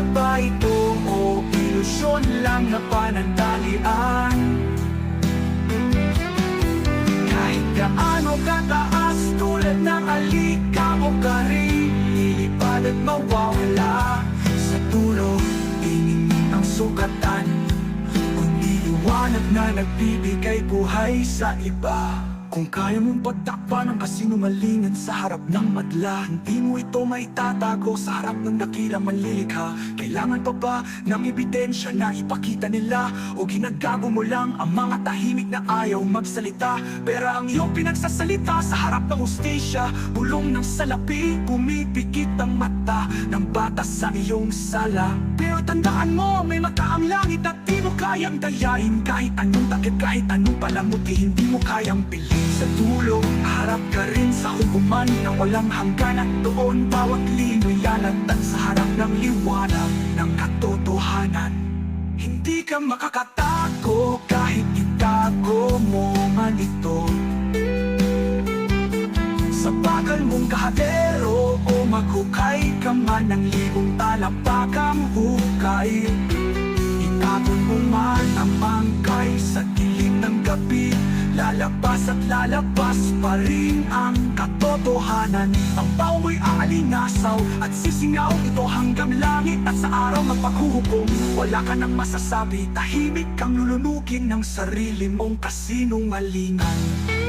na ba ito o ilusyon lang na panandalian? Kahit gaano kataas tulad ng alika o karing Lilipad at mawawala Sa dulo, tingin ang sukatan Kundi liwanag na nagbibigay buhay sa iba Kung kaya mong pagtakpan ang kasinungalingan sa harap ng madla Hindi mo ito maitatago sa harap ng dakilang manlilikha. Kailangan pa ba ng ebidensya na ipakita nila? O ginagago mo lang ang mga tahimik na ayaw magsalita? Pero ang iyong pinagsasalita sa harap ng hustisya. Bulong ng salapi, pumipikit ang mata Ng batas sa iyong sala tandaan mo, may mata ang langit at di mo kayang dayain Kahit anong takip, kahit anong palamuti Hindi mo kayang piliin. Sa dulo Harap ka rin sa hukuman na walang hanggan At doon bawat lino'y lalantad sa harap ng liwanag ng katotohanan. Hindi ka makakatago kahit itago mo man ito. Sa bagal mong kahadero o maghukay ka man ng libong talapakang hukay. Itapon mo man ang mangkay sa dilim ng gabi. Lalabas at lalabas pa rin ang katotohanan. Ang mo'y aalinasaw at sisingaw ito hanggang langit At sa araw ng paghuhukom, wala ka nang masasabi Tahimik kang lulunugin ng sarili mong kasinungalingan